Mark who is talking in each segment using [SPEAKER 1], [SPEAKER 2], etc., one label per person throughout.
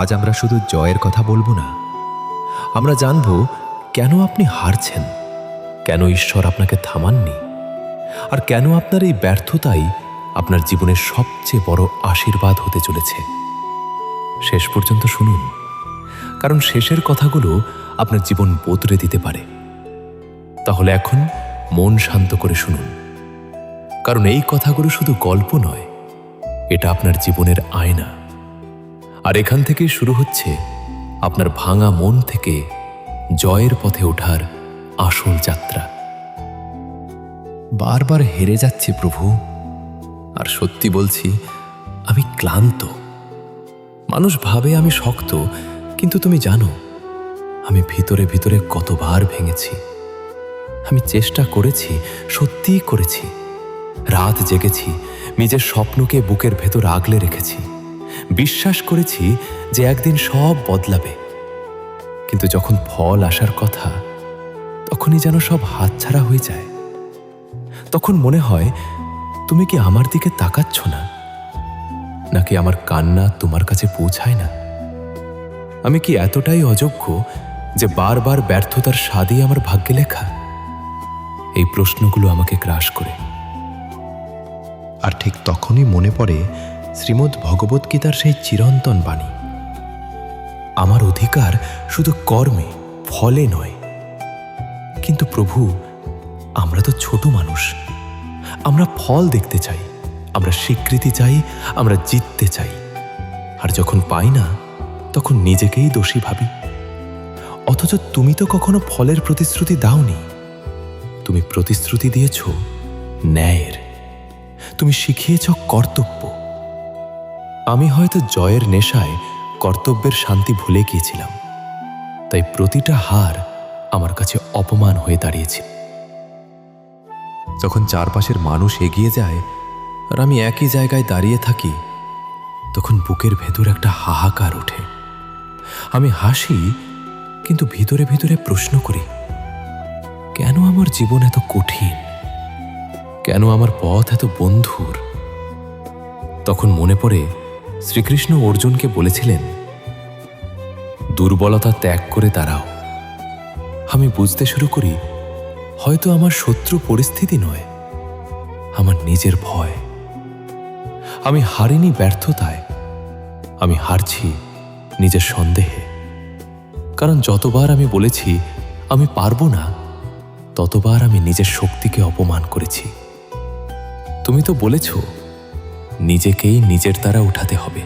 [SPEAKER 1] আজ আমরা শুধু জয়ের কথা বলব না। আমরা জানব কেন আপনি হারছেন? কেন ঈশ্বর আপনাকে থামাননি? আর কেন আপনার এই ব্যর্থতাই আপনার জীবনের সবচেয়ে বড় আশীর্বাদ হতে চলেছে? শেষ পর্যন্ত শুনুন। কারণ শেষের কথাগুলো আপনার জীবন বদলে দিতে পারে। তাহলে এখন মন শান্ত করে শুনুন। কারণ এই কথাগুলো শুধু গল্প নয়, এটা আপনার জীবনের আয়না। আর এখান থেকেই শুরু হচ্ছে আপনার ভাঙা মন থেকে জয়ের পথে ওঠার আসল যাত্রা। বারবার হেরে যাচ্ছে প্রভু, আর সত্যি বলছি, আমি ক্লান্ত। মানুষ ভাবে আমি শক্ত, কিন্তু তুমি জানো, আমি ভিতরে ভিতরে কতবার ভেঙেছি। আমি চেষ্টা করেছি, সত্যিই করেছি। রাত জেগেছি, নিজের স্বপ্নকে বুকের ভেতর আগলে রেখেছি। বিশ্বাস করেছি যে একদিন সব বদলাবে। কিন্তু যখন ফল আসার কথা, তখনই যেন সব হাতছাড়া হয়ে যায়। তখন মনে হয়, তুমি কি আমার দিকে তাকাচ্ছ না? নাকি আমার কান্না তোমার কাছে পৌঁছায় না? আমি কি এতটাই অযোগ্য যে বারবার ব্যর্থতার স্বাদই আমার ভাগ্যে লেখা? এই প্রশ্নগুলো আমাকে গ্রাস করে।
[SPEAKER 2] আর ঠিক তখনই মনে পড়ে শ্রীমদ্ ভগবদ্গীতার সেই চিরন্তন বাণী।
[SPEAKER 1] আমার অধিকার শুধু কর্মে, ফলে নয়। কিন্তু প্রভু, আমরা তো ছোট মানুষ। আমরা ফল দেখতে চাই, আমরা স্বীকৃতি চাই, আমরা জিততে চাই। আর যখন পাই না, তখন নিজেকেই দোষী ভাবি। অথচ তুমি তো কখনো ফলের প্রতিশ্রুতি দাওনি। তুমি প্রতিশ্রুতি দিয়েছ ন্যায়ের। তুমি শিখিয়েছ কর্তব্য। আমি হয়তো জয়ের নেশায় কর্তব্যের শান্তি ভুলে গিয়েছিলাম, তাই প্রতিটা হার আমার কাছে অপমান হয়ে দাঁড়িয়েছিল যখন চারপাশের মানুষ এগিয়ে যায় আর আমি একই জায়গায় দাঁড়িয়ে থাকি, তখন বুকের ভেতর একটা হাহাকার ওঠে। আমি হাসি, কিন্তু ভিতরে ভিতরে প্রশ্ন করি, কেন আমার জীবন এত কঠিন? কেন আমার পথ এত বন্ধুর? তখন মনে পড়ে শ্রীকৃষ্ণ অর্জুনকে বলেছিলেন, দুর্বলতা ত্যাগ করে দাঁড়াও। আমি বুঝতে শুরু করি, হয়তো আমার শত্রু পরিস্থিতি নয়, আমার নিজের ভয়। আমি হারিনি ব্যর্থতায়, আমি হারছি নিজের সন্দেহে। কারণ যতবার আমি বলেছি, আমি পারব না, ততবার আমি নিজের শক্তিকে অপমান করেছি। তুমি তো বলেছ নিজেকেই নিজের দ্বারা উঠাতে হবে।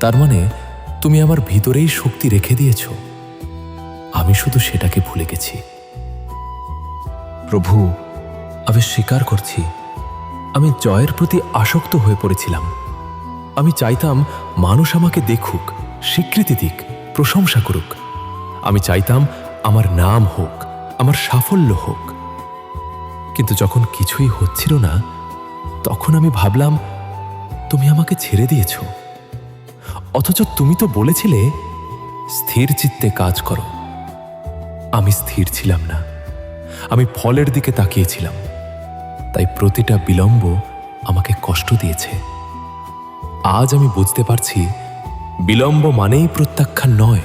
[SPEAKER 1] তার মানে তুমি আমার ভিতরেই শক্তি রেখে দিয়েছ। আমি শুধু সেটাকে ভুলে গেছি। প্রভু, আমি স্বীকার করছি, আমি জয়ের প্রতি আসক্ত হয়ে পড়েছিলাম। আমি চাইতাম মানুষ আমাকে দেখুক, স্বীকৃতি দিক, প্রশংসা করুক। আমি চাইতাম আমার নাম হোক, আমার সাফল্য হোক। কিন্তু যখন কিছুই হচ্ছিল না তখন আমি ভাবলাম, তুমি আমাকে ছেড়ে দিয়েছ। অথচ তুমি তো বলেছিলে, স্থির চিত্তে কাজ করো। আমি স্থির ছিলাম না। আমি ফলের দিকে তাকিয়েছিলাম। তাই প্রতিটা বিলম্ব আমাকে কষ্ট দিয়েছে। আজ আমি বুঝতে পারছি, বিলম্ব মানেই প্রত্যাখ্যান নয়,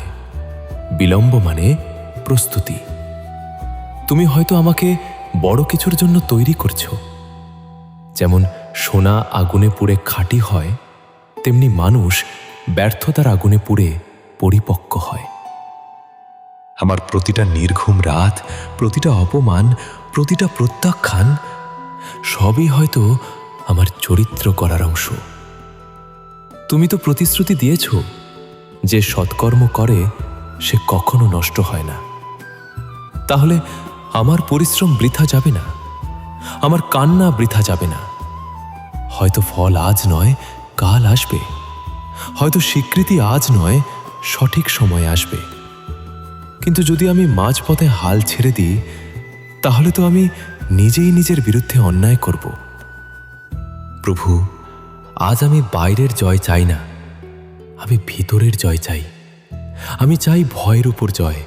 [SPEAKER 1] বিলম্ব মানে প্রস্তুতি। তুমি হয়তো আমাকে বড় কিছুর জন্য তৈরি করছ। যেমন সোনা আগুনে পুড়ে খাঁটি হয়, তেমনি মানুষ ব্যর্থতার আগুনে পুড়ে পরিপক্ক হয়। আমার প্রতিটা নির্ঘুম রাত, প্রতিটা অপমান, প্রতিটা প্রত্যাখ্যান, সবই হয়তো আমার চরিত্র করার অংশ। তুমি তো প্রতিশ্রুতি দিয়েছ, যে সৎকর্ম করে সে কখনো নষ্ট হয় না। তাহলে আমার পরিশ্রম বৃথা যাবে না, আমার কান্না বৃথা যাবে না। হয়তো ফল আজ নয়, কাল আসবে। হয়তো স্বীকৃতি আজ নয়, সঠিক সময় আসবে। কিন্তু যদি আমি মাঝপথে হাল ছেড়ে দিই, তাহলে তো আমি নিজেই নিজের বিরুদ্ধে অন্যায় করব। প্রভু, আজ আমি বাইরের জয় চাই না, আমি ভিতরের জয় চাই। আমি চাই ভয়ের উপর জয়।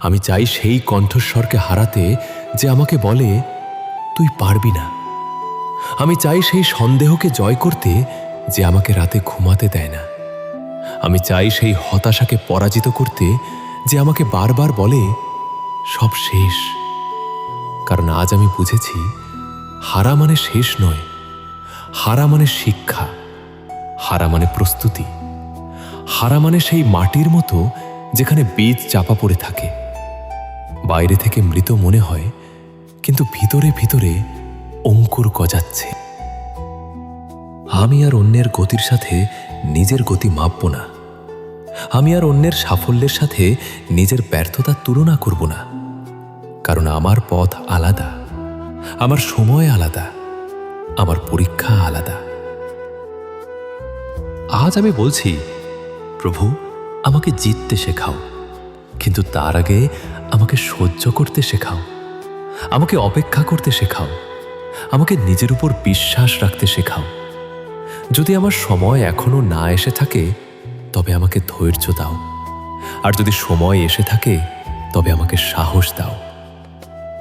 [SPEAKER 1] আমি চাই সেই কণ্ঠস্বরকে হারাতে যে আমাকে বলে, তুই পারবি না। আমি চাই সেই সন্দেহকে জয় করতে যে আমাকে রাতে ঘুমাতে দেয় না। আমি চাই সেই হতাশাকে পরাজিত করতে যে আমাকে বারবার বলে, সব শেষ। কারণ আজ আমি বুঝেছি, হারা মানে শেষ নয়, হারা মানে শিক্ষা, হারা মানে প্রস্তুতি। হারা মানে সেই মাটির মতো যেখানে বীজ চাপা পড়ে থাকে। বাইরে থেকে মৃত মনে হয়, কিন্তু ভিতরে ভিতরে অঙ্কুর গজাচ্ছে। আমি আর অন্যের গতির সাথে নিজের গতি মাপব না। আমি আর অন্যের সাফল্যের সাথে নিজের ব্যর্থতার তুলনা করব না। কারণ আমার পথ আলাদা, আমার সময় আলাদা, আমার পরীক্ষা আলাদা। আজ আমি বলছি, প্রভু, আমাকে জিততে শেখাও, কিন্তু তার আগে আমাকে সহ্য করতে শেখাও, আমাকে অপেক্ষা করতে শেখাও। আমাকে নিজের উপর বিশ্বাস রাখতে শেখাও। যদি আমার সময় এখনও না এসে থাকে, তবে আমাকে ধৈর্য দাও। আর যদি সময় এসে থাকে, তবে আমাকে সাহস দাও।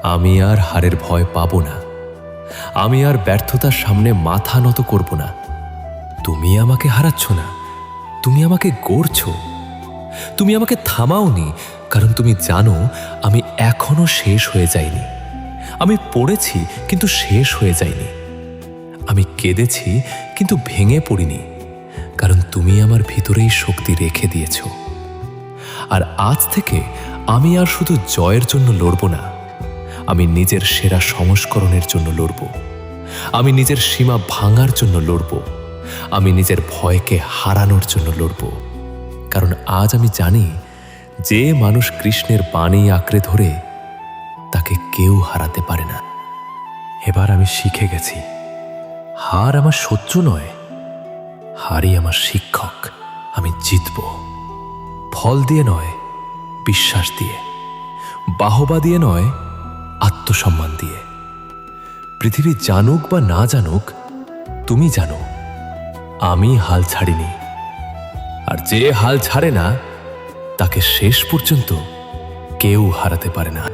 [SPEAKER 1] আমি আর হারের ভয় পাব না। আমি আর ব্যর্থতার সামনে মাথা নত করব না। তুমি আমাকে হারাচ্ছ না। তুমি আমাকে গড়ছ। তুমি আমাকে থামাওনি। কারণ তুমি জানো, আমি এখনও শেষ হয়ে যাইনি। আমি পড়েছি, কিন্তু শেষ হয়ে যায়নি। আমি কেঁদেছি, কিন্তু ভেঙে পড়িনি, কারণ তুমি আমার ভিতরেই শক্তি রেখে দিয়েছ। আর আজ থেকে আমি আর শুধু জয়ের জন্য লড়ব না, আমি নিজের সেরা সংস্করণের জন্য লড়ব। আমি নিজের সীমা ভাঙার জন্য লড়ব। আমি নিজের ভয়কে হারানোর জন্য লড়ব। কারণ আজ আমি জানি, যে মানুষ কৃষ্ণের বাণী আঁকড়ে ধরে তাকে কেউ হারাতে পারে না। এবার আমি শিখে গেছি, হার আমার শত্রু নয়, হারই আমার শিক্ষক, আমি জিতব। ফল দিয়ে নয়, বিশ্বাস দিয়ে। বাহবা দিয়ে নয়, আত্মসম্মান দিয়ে। পৃথিবী জানুক বা না জানুক, তুমি জানো, আমি হাল ছাড়িনি। আর যে হাল ছাড়ে না, তাকে শেষ পর্যন্ত কেউ হারাতে পারে না।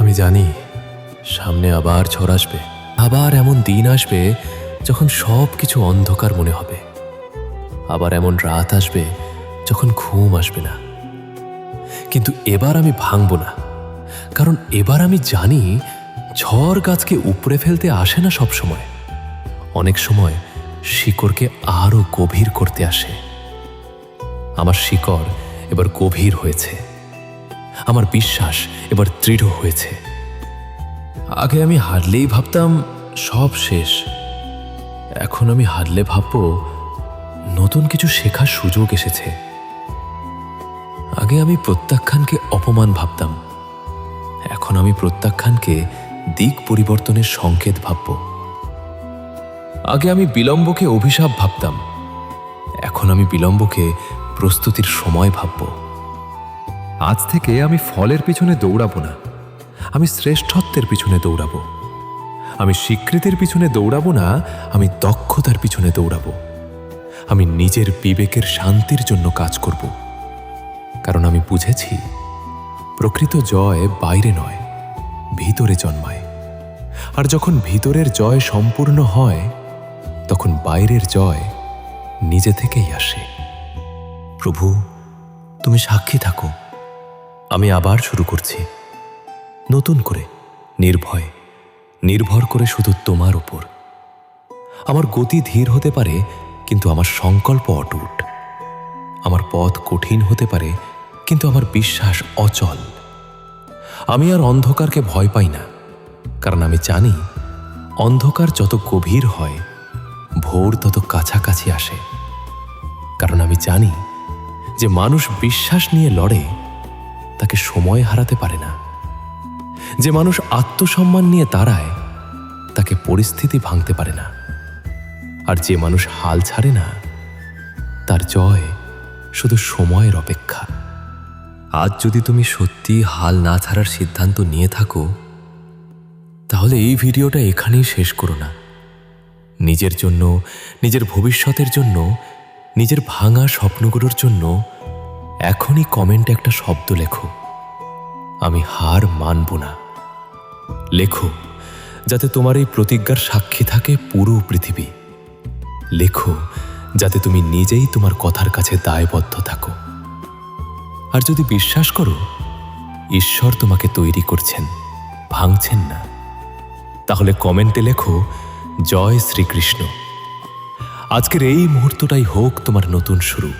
[SPEAKER 1] আমি জানি, সামনে আবার ঝড় আসবে। আবার এমন দিন আসবে যখন সব কিছু অন্ধকার মনে হবে। আবার এমন রাত আসবে যখন ঘুম আসবে না। কিন্তু এবার আমি ভাঙব না। কারণ এবার আমি জানি, ঝড় গাছকে উপড়ে ফেলতে আসে না সব সময়। অনেক সময় শিকড়কে আরও গভীর করতে আসে। আমার শিকড় এবার গভীর হয়েছে। আমার বিশ্বাস এবার দৃঢ় হয়েছে। আগে আমি হারলেই ভাবতাম সব শেষ। এখন আমি হারলে ভাবব নতুন কিছু শেখার সুযোগ এসেছে। আগে আমি প্রত্যাখ্যানকে অপমান ভাবতাম। এখন আমি প্রত্যাখ্যানকে দিক পরিবর্তনের সংকেত ভাবব। আগে আমি বিলম্বকে অভিশাপ ভাবতাম। এখন আমি বিলম্বকে প্রস্তুতির সময় ভাবব। আজ থেকে আমি ফলের পিছনে দৌড়াবো না। আমি শ্রেষ্ঠত্বের পিছনে দৌড়াবো। আমি স্বীকৃতির পিছনে দৌড়াবো না, আমি দক্ষতার পিছনে দৌড়াবো। আমি নিজের বিবেকের শান্তির জন্য কাজ করব। কারণ আমি বুঝেছি, প্রকৃত জয় বাইরে নয়, ভিতরে জন্মায়। আর যখন ভিতরের জয় সম্পূর্ণ হয়, তখন বাইরের জয় নিজে থেকেই আসে। প্রভু, তুমি সাক্ষী থাকো। আমি আবার শুরু করছি। নতুন করে, নির্ভয়, নির্ভর করে শুধু তোমার উপর। আমার গতি ধীর হতে পারে, কিন্তু আমার সংকল্প অটুট। আমার পথ কঠিন হতে পারে, কিন্তু আমার বিশ্বাস অচল। আমি আর অন্ধকারকে ভয় পাই না, কারণ আমি জানি, অন্ধকার যত গভীর হয়, ভোর তত কাছাকাছি আসে। কারণ আমি জানি, যে মানুষ বিশ্বাস নিয়ে লড়ে তাকে সময় হারাতে পারে না। যে মানুষ আত্মসম্মান নিয়ে দাঁড়ায়, তাকে পরিস্থিতি ভাঙতে পারে না। আর যে মানুষ হাল ছাড়ে না, তার জয় শুধু সময়ের অপেক্ষা। আজ যদি তুমি সত্যি হাল না ছাড়ার সিদ্ধান্ত নিয়ে থাকো, তাহলে এই ভিডিওটা এখানেই শেষ করো না। নিজের জন্য, নিজের ভবিষ্যতের জন্য, নিজের ভাঙা স্বপ্নগুলোর জন্য এখনই কমেন্টে একটা শব্দ লেখো। আমি হার মানব না। লেখো, যাতে তোমার এই প্রতিজ্ঞার সাক্ষী থাকে পুরো পৃথিবী। লেখো, যাতে তুমি নিজেই তোমার কথার কাছে দায়বদ্ধ থাকো। আর যদি বিশ্বাস করো, ঈশ্বর তোমাকে তৈরি করছেন, ভাঙছেন না। তাহলে কমেন্টে লেখো, জয় শ্রীকৃষ্ণ। আজকের এই মুহূর্তটাই হোক তোমার নতুন শুরু।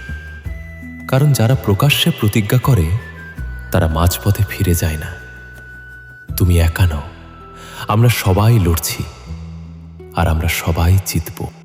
[SPEAKER 1] কারণ যারা প্রকাশ্যে প্রতিজ্ঞা করে, তারা মাঝপথে ফিরে যায় না। তুমি একা নও। আমরা সবাই লড়ছি, আর আমরা সবাই জিতবো।